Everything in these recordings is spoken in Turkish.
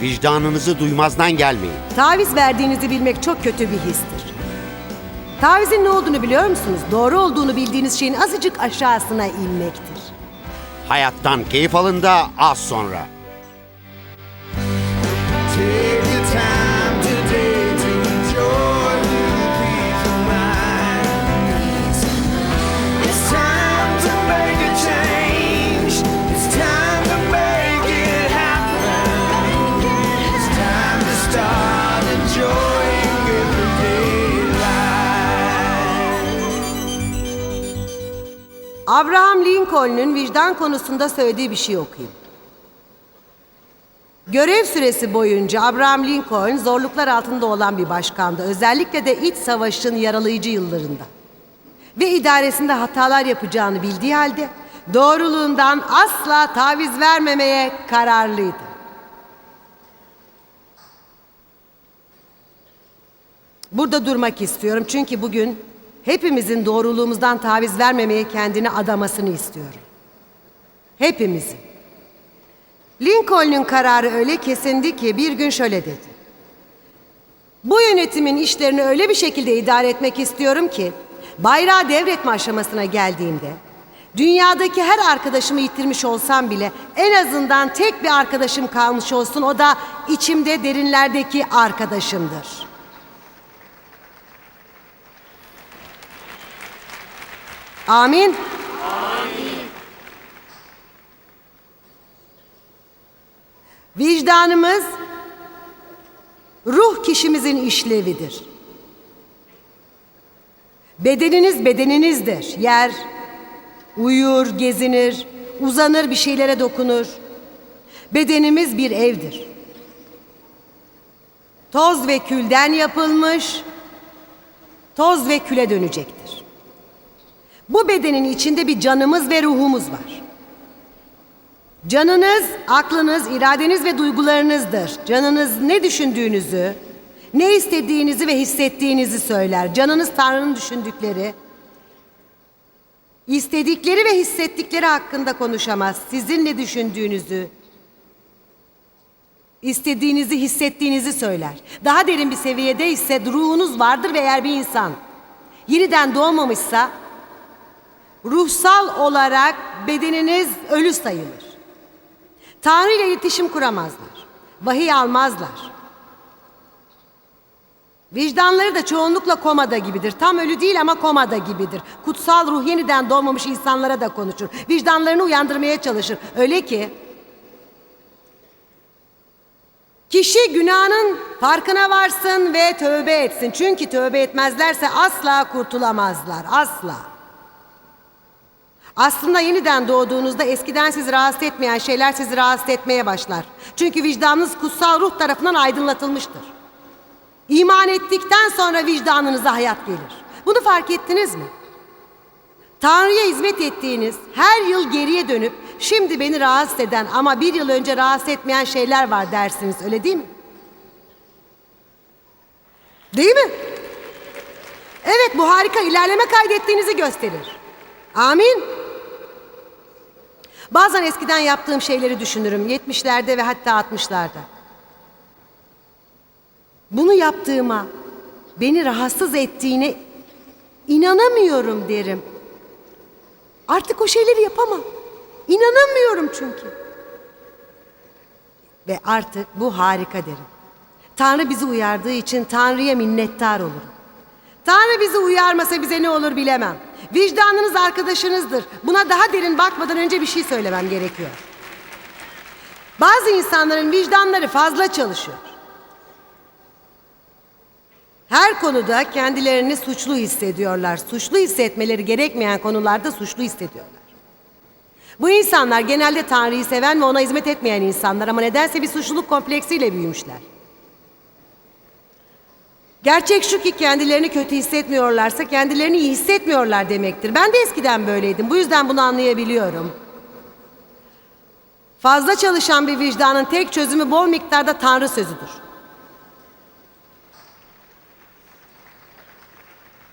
Vicdanınızı duymazdan gelmeyin. Taviz verdiğinizi bilmek çok kötü bir histir. Tavizin ne olduğunu biliyor musunuz? Doğru olduğunu bildiğiniz şeyin azıcık aşağısına inmektir. Hayattan keyif alın da az sonra. Abraham Lincoln'un vicdan konusunda söylediği bir şey okuyayım. Görev süresi boyunca Abraham Lincoln zorluklar altında olan bir başkandı. Özellikle de iç savaşın yaralayıcı yıllarında. Ve idaresinde hatalar yapacağını bildiği halde doğruluğundan asla taviz vermemeye kararlıydı. Burada durmak istiyorum çünkü bugün hepimizin doğruluğumuzdan taviz vermemeye kendini adamasını istiyorum. Hepimizin. Lincoln'un kararı öyle kesindi ki bir gün şöyle dedi. Bu yönetimin işlerini öyle bir şekilde idare etmek istiyorum ki bayrağı devretme aşamasına geldiğimde dünyadaki her arkadaşımı yitirmiş olsam bile en azından tek bir arkadaşım kalmış olsun o da içimde derinlerdeki arkadaşımdır. Amin. Vicdanımız ruh kişimizin işlevidir. Bedeniniz bedeninizdir. Yer, uyur, gezinir, uzanır bir şeylere dokunur. Bedenimiz bir evdir. Toz ve külden yapılmış, toz ve küle dönecektir. Bu bedenin içinde bir canımız ve ruhumuz var. Canınız, aklınız, iradeniz ve duygularınızdır. Canınız ne düşündüğünüzü, ne istediğinizi ve hissettiğinizi söyler. Canınız Tanrı'nın düşündükleri, istedikleri ve hissettikleri hakkında konuşamaz. Sizin ne düşündüğünüzü, istediğinizi, hissettiğinizi söyler. Daha derin bir seviyede ise ruhunuz vardır ve eğer bir insan yeniden doğmamışsa ruhsal olarak bedeniniz ölü sayılır. Tanrı ile iletişim kuramazlar. Vahiy almazlar. Vicdanları da çoğunlukla komada gibidir. Tam ölü değil ama komada gibidir. Kutsal ruh yeniden doğmamış insanlara da konuşur. Vicdanlarını uyandırmaya çalışır. Öyle ki kişi günahının farkına varsın ve tövbe etsin. Çünkü tövbe etmezlerse asla kurtulamazlar. Asla. Aslında yeniden doğduğunuzda eskiden sizi rahatsız etmeyen şeyler sizi rahatsız etmeye başlar. Çünkü vicdanınız kutsal ruh tarafından aydınlatılmıştır. İman ettikten sonra vicdanınıza hayat gelir. Bunu fark ettiniz mi? Tanrı'ya hizmet ettiğiniz her yıl geriye dönüp şimdi beni rahatsız eden ama bir yıl önce rahatsız etmeyen şeyler var dersiniz öyle değil mi? Değil mi? Evet bu harika ilerleme kaydettiğinizi gösterir. Amin. Bazen eskiden yaptığım şeyleri düşünürüm. 70'lerde ve hatta 60'larda. Bunu yaptığıma, beni rahatsız ettiğine inanamıyorum derim. Artık o şeyleri yapamam. İnanamıyorum çünkü. Ve artık bu harika derim. Tanrı bizi uyardığı için Tanrı'ya minnettar olurum. Tanrı bizi uyarmasa bize ne olur bilemem. Vicdanınız arkadaşınızdır. Buna daha derin bakmadan önce bir şey söylemem gerekiyor. Bazı insanların vicdanları fazla çalışıyor. Her konuda kendilerini suçlu hissediyorlar. Suçlu hissetmeleri gerekmeyen konularda suçlu hissediyorlar. Bu insanlar genelde Tanrı'yı seven ve ona hizmet etmeyen insanlar ama nedense bir suçluluk kompleksiyle büyümüşler. Gerçek şu ki kendilerini kötü hissetmiyorlarsa kendilerini iyi hissetmiyorlar demektir. Ben de eskiden böyleydim. Bu yüzden bunu anlayabiliyorum. Fazla çalışan bir vicdanın tek çözümü bol miktarda Tanrı sözüdür.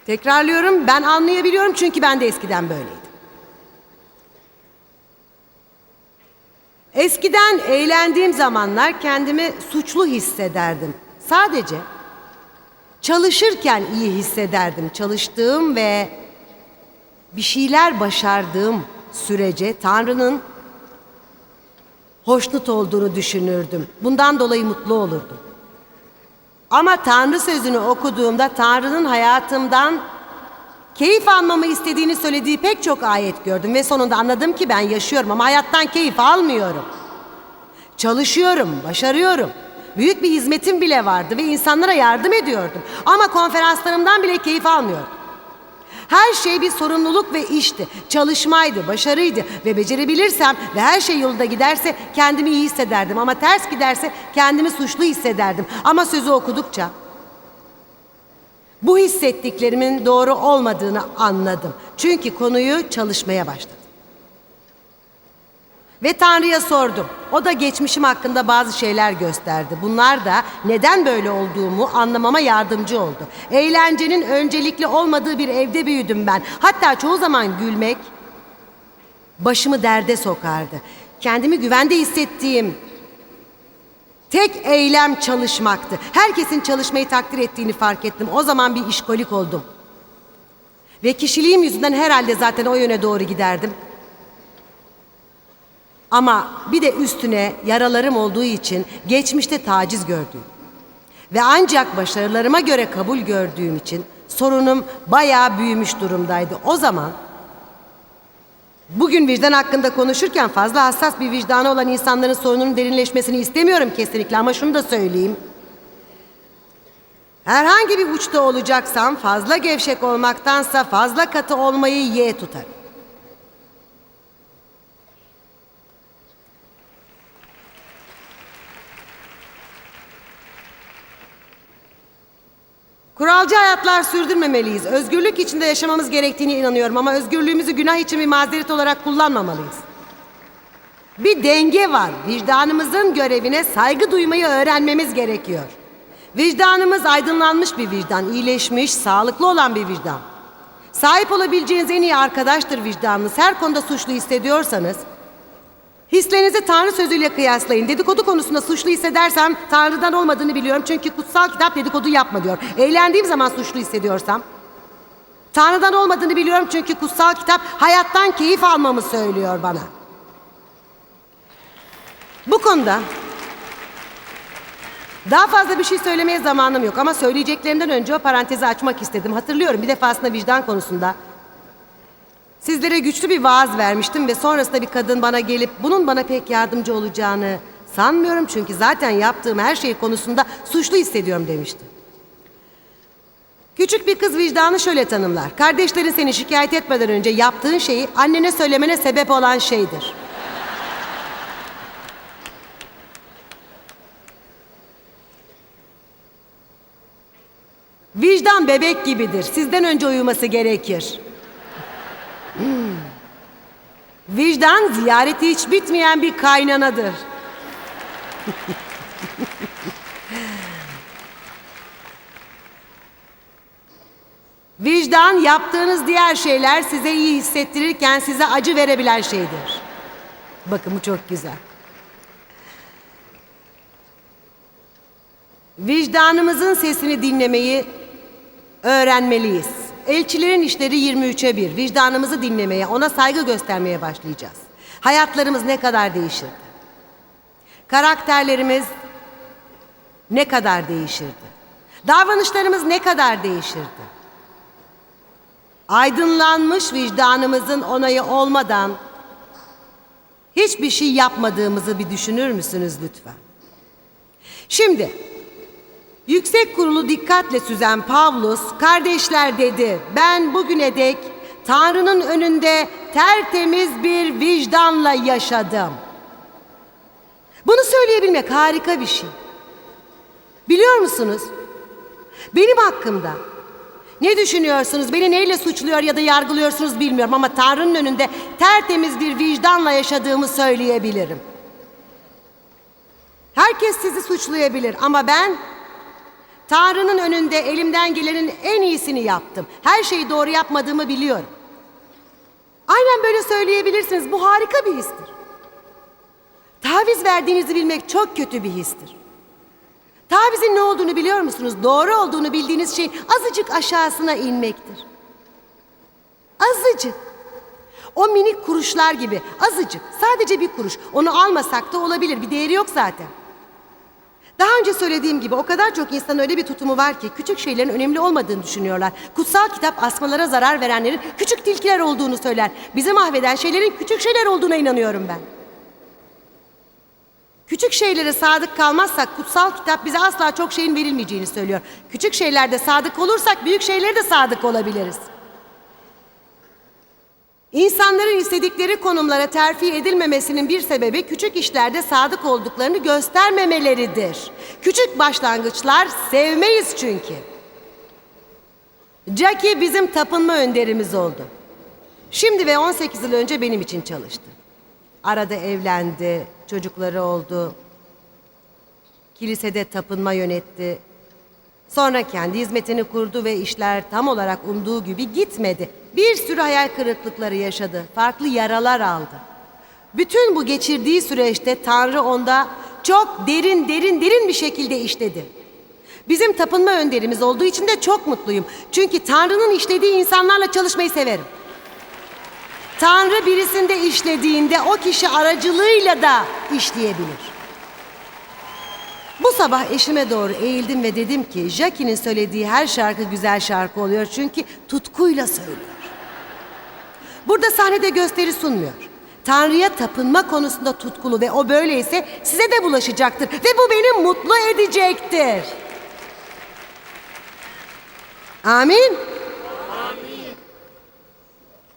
Tekrarlıyorum ben anlayabiliyorum çünkü ben de eskiden böyleydim. Eskiden eğlendiğim zamanlar kendimi suçlu hissederdim. Sadece çalışırken iyi hissederdim. Çalıştığım ve bir şeyler başardığım sürece Tanrı'nın hoşnut olduğunu düşünürdüm. Bundan dolayı mutlu olurdum. Ama Tanrı sözünü okuduğumda Tanrı'nın hayatımdan keyif almamı istediğini söylediği pek çok ayet gördüm ve sonunda anladım ki ben yaşıyorum ama hayattan keyif almıyorum. Çalışıyorum, başarıyorum. Büyük bir hizmetim bile vardı ve insanlara yardım ediyordum. Ama konferanslarımdan bile keyif almıyordum. Her şey bir sorumluluk ve işti. Çalışmaydı, başarıydı ve becerebilirsem ve her şey yolunda giderse kendimi iyi hissederdim. Ama ters giderse kendimi suçlu hissederdim. Ama sözü okudukça bu hissettiklerimin doğru olmadığını anladım. Çünkü konuyu çalışmaya başladım. Ve Tanrı'ya sordum. O da geçmişim hakkında bazı şeyler gösterdi. Bunlar da neden böyle olduğumu anlamama yardımcı oldu. Eğlencenin öncelikli olmadığı bir evde büyüdüm ben. Hatta çoğu zaman gülmek başımı derde sokardı. Kendimi güvende hissettiğim tek eylem çalışmaktı. Herkesin çalışmayı takdir ettiğini fark ettim. O zaman bir işkolik oldum. Ve kişiliğim yüzünden herhalde zaten o yöne doğru giderdim. Ama bir de üstüne yaralarım olduğu için geçmişte taciz gördüm. Ve ancak başarılarıma göre kabul gördüğüm için sorunum bayağı büyümüş durumdaydı. O zaman bugün vicdan hakkında konuşurken fazla hassas bir vicdanı olan insanların sorununun derinleşmesini istemiyorum kesinlikle ama şunu da söyleyeyim. Herhangi bir uçta olacaksam fazla gevşek olmaktansa fazla katı olmayı ye tutarım. Kuralcı hayatlar sürdürmemeliyiz. Özgürlük içinde yaşamamız gerektiğine inanıyorum ama özgürlüğümüzü günah için bir mazeret olarak kullanmamalıyız. Bir denge var. Vicdanımızın görevine saygı duymayı öğrenmemiz gerekiyor. Vicdanımız aydınlanmış bir vicdan, iyileşmiş, sağlıklı olan bir vicdan. Sahip olabileceğiniz en iyi arkadaştır vicdanınız. Her konuda suçlu hissediyorsanız Hislerinizi Tanrı sözüyle kıyaslayın. Dedikodu konusunda suçlu hissedersem Tanrı'dan olmadığını biliyorum. Çünkü kutsal kitap dedikodu yapma diyor. Eğlendiğim zaman suçlu hissediyorsam Tanrı'dan olmadığını biliyorum çünkü kutsal kitap hayattan keyif almamı söylüyor bana. Bu konuda daha fazla bir şey söylemeye zamanım yok ama söyleyeceklerimden önce o parantezi açmak istedim. Hatırlıyorum bir defasında vicdan konusunda Sizlere güçlü bir vaaz vermiştim ve sonrasında bir kadın bana gelip bunun bana pek yardımcı olacağını sanmıyorum çünkü zaten yaptığım her şey konusunda suçlu hissediyorum demişti. Küçük bir kız vicdanı şöyle tanımlar. Kardeşlerin seni şikayet etmeden önce yaptığın şeyi annene söylemene sebep olan şeydir. Vicdan bebek gibidir. Sizden önce uyuması gerekir. Vicdan ziyareti hiç bitmeyen bir kaynanadır. Vicdan yaptığınız diğer şeyler size iyi hissettirirken size acı verebilen şeydir. Bakın bu çok güzel. Vicdanımızın sesini dinlemeyi öğrenmeliyiz. Elçilerin işleri 23'e 1. Vicdanımızı dinlemeye, ona saygı göstermeye başlayacağız. Hayatlarımız ne kadar değişirdi? Karakterlerimiz ne kadar değişirdi? Davranışlarımız ne kadar değişirdi? Aydınlanmış vicdanımızın onayı olmadan hiçbir şey yapmadığımızı bir düşünür müsünüz lütfen? Şimdi Yüksek kurulu dikkatle süzen Pavlus, kardeşler dedi, ben bugüne dek Tanrı'nın önünde tertemiz bir vicdanla yaşadım. Bunu söyleyebilmek harika bir şey. Biliyor musunuz? Benim hakkımda ne düşünüyorsunuz? Beni neyle suçluyor ya da yargılıyorsunuz bilmiyorum ama Tanrı'nın önünde tertemiz bir vicdanla yaşadığımı söyleyebilirim. Herkes sizi suçlayabilir ama ben Tanrı'nın önünde elimden gelenin en iyisini yaptım. Her şeyi doğru yapmadığımı biliyorum. Aynen böyle söyleyebilirsiniz. Bu harika bir histir. Taviz verdiğinizi bilmek çok kötü bir histir. Tavizin ne olduğunu biliyor musunuz? Doğru olduğunu bildiğiniz şey azıcık aşağısına inmektir. Azıcık. O minik kuruşlar gibi azıcık, sadece bir kuruş. Onu almasak da olabilir, bir değeri yok zaten. Daha önce söylediğim gibi o kadar çok insan öyle bir tutumu var ki küçük şeylerin önemli olmadığını düşünüyorlar. Kutsal kitap asmalara zarar verenlerin küçük tilkiler olduğunu söyler. Bizi mahveden şeylerin küçük şeyler olduğuna inanıyorum ben. Küçük şeylere sadık kalmazsak kutsal kitap bize asla çok şeyin verilmeyeceğini söylüyor. Küçük şeylerde sadık olursak büyük şeylere de sadık olabiliriz. İnsanların istedikleri konumlara terfi edilmemesinin bir sebebi küçük işlerde sadık olduklarını göstermemeleridir. Küçük başlangıçlar sevmeyiz çünkü. Jackie bizim tapınma önderimiz oldu. Şimdi ve 18 yıl önce benim için çalıştı. Arada evlendi, çocukları oldu. Kilisede tapınma yönetti. Sonra kendi hizmetini kurdu ve işler tam olarak umduğu gibi gitmedi. Bir sürü hayal kırıklıkları yaşadı. Farklı yaralar aldı. Bütün bu geçirdiği süreçte Tanrı onda çok derin derin derin bir şekilde işledi. Bizim tapınma önderimiz olduğu için de çok mutluyum. Çünkü Tanrı'nın işlediği insanlarla çalışmayı severim. Tanrı birisinde işlediğinde o kişi aracılığıyla da işleyebilir. Bu sabah eşime doğru eğildim ve dedim ki Jackie'nin söylediği her şarkı güzel şarkı oluyor çünkü tutkuyla söylüyor. Burada sahnede gösteri sunmuyor. Tanrı'ya tapınma konusunda tutkulu ve o böyleyse size de bulaşacaktır ve bu beni mutlu edecektir. Amin.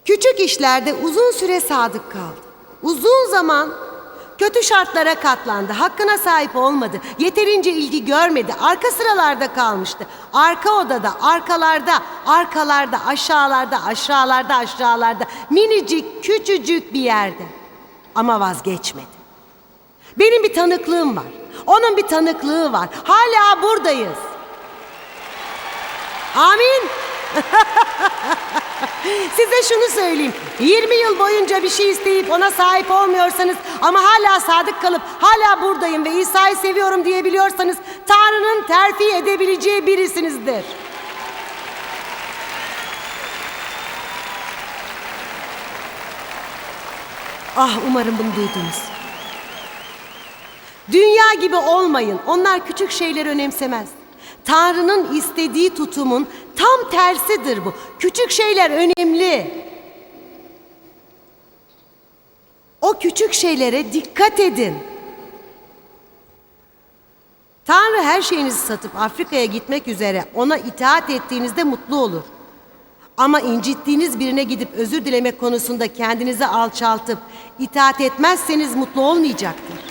Küçük işlerde uzun süre sadık kaldı. Uzun zaman kötü şartlara katlandı. Hakkına sahip olmadı. Yeterince ilgi görmedi. Arka sıralarda kalmıştı. Arka odada, arkalarda, arkalarda, aşağılarda, aşağılarda, aşağılarda. Minicik, küçücük bir yerde. Ama vazgeçmedi. Benim bir tanıklığım var. Onun bir tanıklığı var. Hala buradayız. Amin. Size şunu söyleyeyim. 20 yıl boyunca bir şey isteyip ona sahip olmuyorsanız ama hala sadık kalıp hala buradayım ve İsa'yı seviyorum diyebiliyorsanız Tanrı'nın terfi edebileceği birisinizdir. Ah umarım bunu duydunuz. Dünya gibi olmayın. Onlar küçük şeyler önemsemez. Tanrı'nın istediği tutumun tam tersidir bu. Küçük şeyler önemli. O küçük şeylere dikkat edin. Tanrı her şeyinizi satıp Afrika'ya gitmek üzere ona itaat ettiğinizde mutlu olur. Ama incittiğiniz birine gidip özür dilemek konusunda kendinizi alçaltıp itaat etmezseniz mutlu olmayacaktır.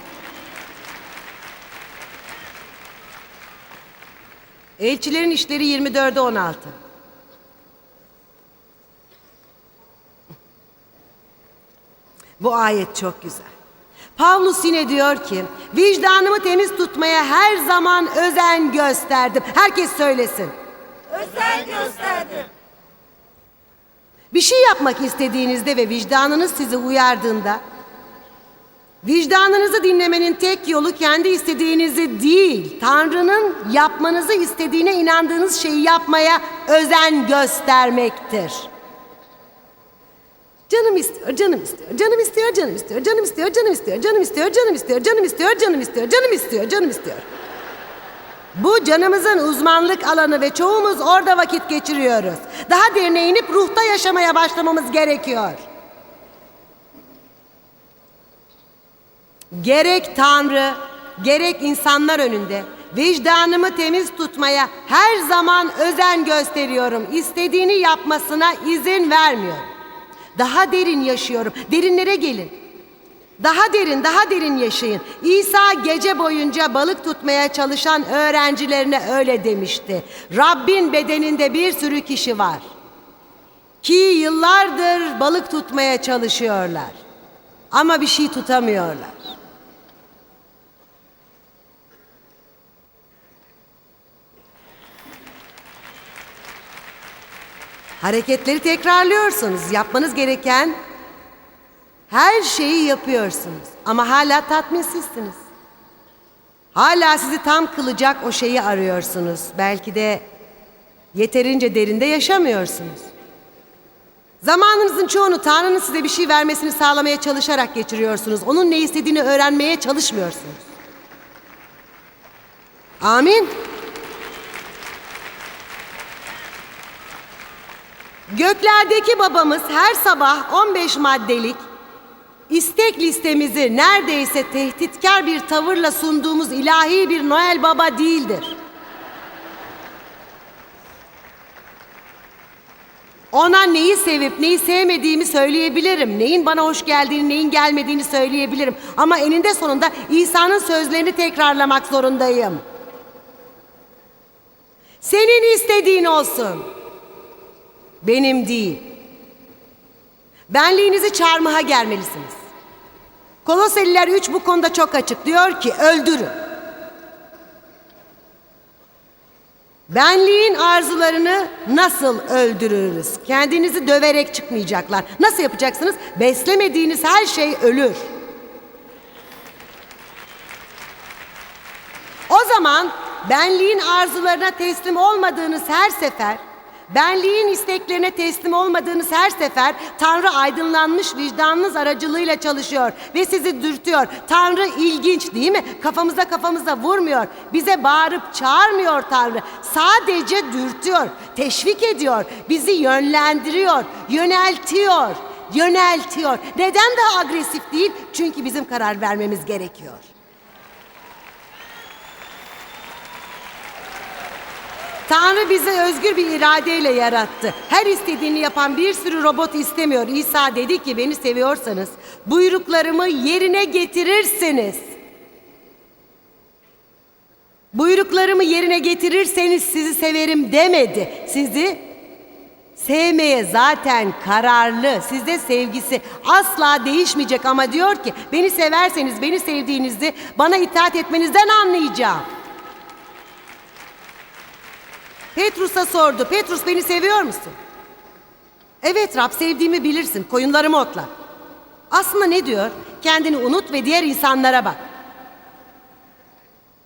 Elçilerin işleri 24'e 16. Bu ayet çok güzel. Pavlus yine diyor ki, vicdanımı temiz tutmaya her zaman özen gösterdim. Herkes söylesin. Özen gösterdim. Bir şey yapmak istediğinizde ve vicdanınız sizi uyardığında, vicdanınızı dinlemenin tek yolu kendi istediğinizi değil, Tanrı'nın yapmanızı istediğine inandığınız şeyi yapmaya özen göstermektir. Canım istiyor, canım istiyor, canım istiyor, canım istiyor, canım istiyor, canım istiyor, canım istiyor, canım istiyor, canım istiyor, canım istiyor, canım istiyor, canım istiyor. Bu canımızın uzmanlık alanı ve çoğumuz orada vakit geçiriyoruz. Daha derine inip ruhta yaşamaya başlamamız gerekiyor. Gerek Tanrı, gerek insanlar önünde vicdanımı temiz tutmaya her zaman özen gösteriyorum. İstediğini yapmasına izin vermiyorum. Daha derin yaşıyorum. Derinlere gelin. Daha derin, daha derin yaşayın. İsa gece boyunca balık tutmaya çalışan öğrencilerine öyle demişti. Rabbin bedeninde bir sürü kişi var. Ki yıllardır balık tutmaya çalışıyorlar. Ama bir şey tutamıyorlar. Hareketleri tekrarlıyorsunuz. Yapmanız gereken Her şeyi yapıyorsunuz ama hala tatminsizsiniz. Hala sizi tam kılacak o şeyi arıyorsunuz. Belki de yeterince derinde yaşamıyorsunuz. Zamanınızın çoğunu Tanrı'nın size bir şey vermesini sağlamaya çalışarak geçiriyorsunuz. Onun ne istediğini öğrenmeye çalışmıyorsunuz. Amin. Göklerdeki babamız her sabah 15 maddelik istek listemizi neredeyse tehditkar bir tavırla sunduğumuz ilahi bir Noel Baba değildir. Ona neyi sevip neyi sevmediğimi söyleyebilirim. Neyin bana hoş geldiğini, neyin gelmediğini söyleyebilirim. Ama eninde sonunda İsa'nın sözlerini tekrarlamak zorundayım. Senin istediğin olsun. Benim değil. Benliğinizi çarmıha germelisiniz. Koloseliler 3 bu konuda çok açık. Diyor ki öldürün. Benliğin arzularını nasıl öldürürüz? Kendinizi döverek çıkmayacaklar. Nasıl yapacaksınız? Beslemediğiniz her şey ölür. O zaman benliğin arzularına teslim olmadığınız her sefer, benliğin isteklerine teslim olmadığınız her sefer Tanrı aydınlanmış vicdanınız aracılığıyla çalışıyor ve sizi dürtüyor. Tanrı ilginç değil mi? Kafamıza kafamıza vurmuyor. Bize bağırıp çağırmıyor Tanrı. Sadece dürtüyor, teşvik ediyor, bizi yönlendiriyor, yöneltiyor, yöneltiyor. Neden daha agresif değil? Çünkü bizim karar vermemiz gerekiyor. Tanrı bizi özgür bir iradeyle yarattı. Her istediğini yapan bir sürü robot istemiyor. İsa dedi ki beni seviyorsanız buyruklarımı yerine getirirsiniz. Buyruklarımı yerine getirirseniz sizi severim demedi. Sizi sevmeye zaten kararlı. Sizde sevgisi asla değişmeyecek ama diyor ki beni severseniz beni sevdiğinizi bana itaat etmenizden anlayacağım. Petrus'a sordu. Petrus beni seviyor musun? Evet Rab sevdiğimi bilirsin. Koyunlarımı otla. Aslında ne diyor? Kendini unut ve diğer insanlara bak.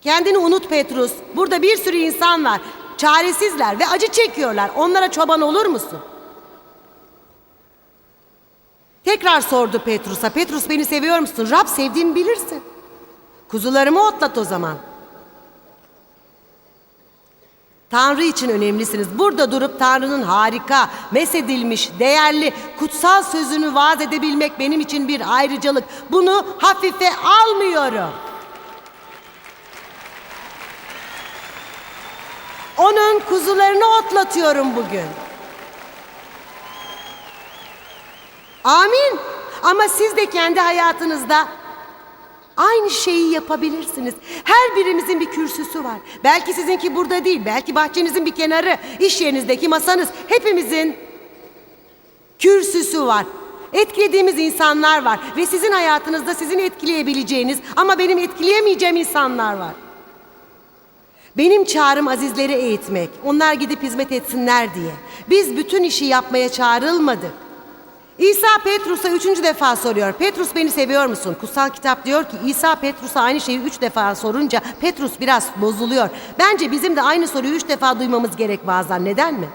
Kendini unut Petrus. Burada bir sürü insan var. Çaresizler ve acı çekiyorlar. Onlara çoban olur musun? Tekrar sordu Petrus'a. Petrus beni seviyor musun? Rab sevdiğimi bilirsin. Kuzularımı otlat o zaman. Tanrı için önemlisiniz. Burada durup Tanrı'nın harika, mesedilmiş, değerli, kutsal sözünü vaat edebilmek benim için bir ayrıcalık. Bunu hafife almıyorum. Onun kuzularını otlatıyorum bugün. Amin. Ama siz de kendi hayatınızda Aynı şeyi yapabilirsiniz. Her birimizin bir kürsüsü var. Belki sizinki burada değil, belki bahçenizin bir kenarı, iş yerinizdeki masanız. Hepimizin kürsüsü var. Etkilediğimiz insanlar var ve sizin hayatınızda sizin etkileyebileceğiniz ama benim etkileyemeyeceğim insanlar var. Benim çağrım azizleri eğitmek, onlar gidip hizmet etsinler diye. Biz bütün işi yapmaya çağrılmadık. İsa Petrus'a üçüncü defa soruyor. Petrus beni seviyor musun? Kutsal kitap diyor ki İsa Petrus'a aynı şeyi üç defa sorunca Petrus biraz bozuluyor. Bence bizim de aynı soruyu üç defa duymamız gerek bazen. Neden mi?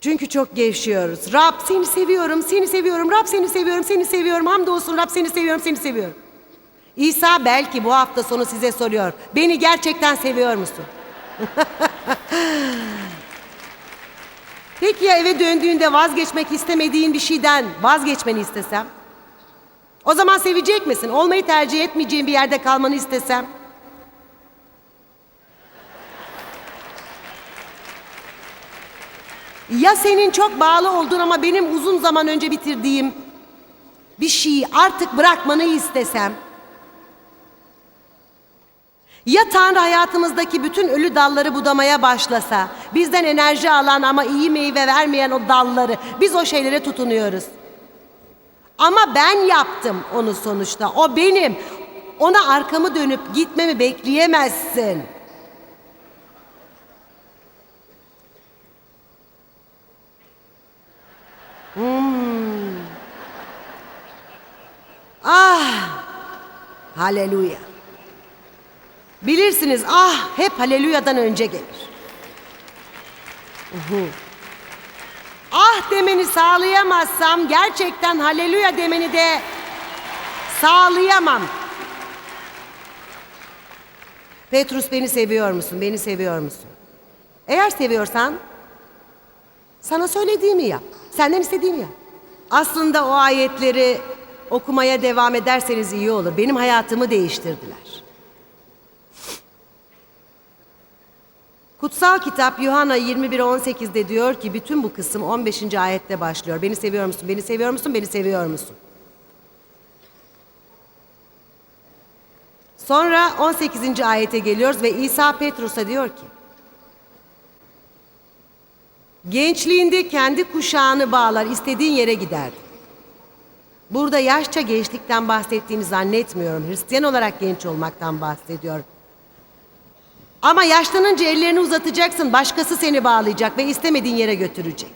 Çünkü çok gevşiyoruz. Rab seni seviyorum, seni seviyorum, Rab seni seviyorum, seni seviyorum. Hamdolsun Rab seni seviyorum, seni seviyorum. İsa belki bu hafta sonu size soruyor. Beni gerçekten seviyor musun? Peki ya eve döndüğünde vazgeçmek istemediğin bir şeyden vazgeçmeni istesem? O zaman sevecek misin? Olmayı tercih etmeyeceğin bir yerde kalmanı istesem? Ya senin çok bağlı olduğun ama benim uzun zaman önce bitirdiğim bir şeyi artık bırakmanı istesem? Ya Tanrı hayatımızdaki bütün ölü dalları budamaya başlasa, bizden enerji alan ama iyi meyve vermeyen o dalları, biz o şeylere tutunuyoruz. Ama ben yaptım onu sonuçta, o benim. Ona arkamı dönüp gitmemi bekleyemezsin. Hmm. Ah! Hallelujah. Bilirsiniz ah hep haleluyadan önce gelir. Uhu. Ah demeni sağlayamazsam gerçekten haleluya demeni de sağlayamam. Petrus beni seviyor musun? Beni seviyor musun? Eğer seviyorsan sana söylediğimi yap. Senden istediğimi yap. Aslında o ayetleri okumaya devam ederseniz iyi olur. Benim hayatımı değiştirdiler. Kutsal kitap Yuhanna 21.18'de diyor ki bütün bu kısım 15. ayette başlıyor. Beni seviyor musun? Beni seviyor musun? Beni seviyor musun? Sonra 18. ayete geliyoruz ve İsa Petrus'a diyor ki Gençliğinde kendi kuşağını bağlar, istediğin yere giderdi. Burada yaşça gençlikten bahsettiğini zannetmiyorum. Hristiyan olarak genç olmaktan bahsediyor. Ama yaşlanınca ellerini uzatacaksın, başkası seni bağlayacak ve istemediğin yere götürecek.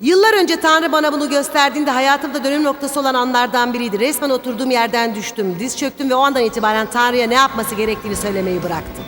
Yıllar önce Tanrı bana bunu gösterdiğinde hayatımda dönüm noktası olan anlardan biriydi. Resmen oturduğum yerden düştüm, diz çöktüm ve o andan itibaren Tanrı'ya ne yapması gerektiğini söylemeyi bıraktım.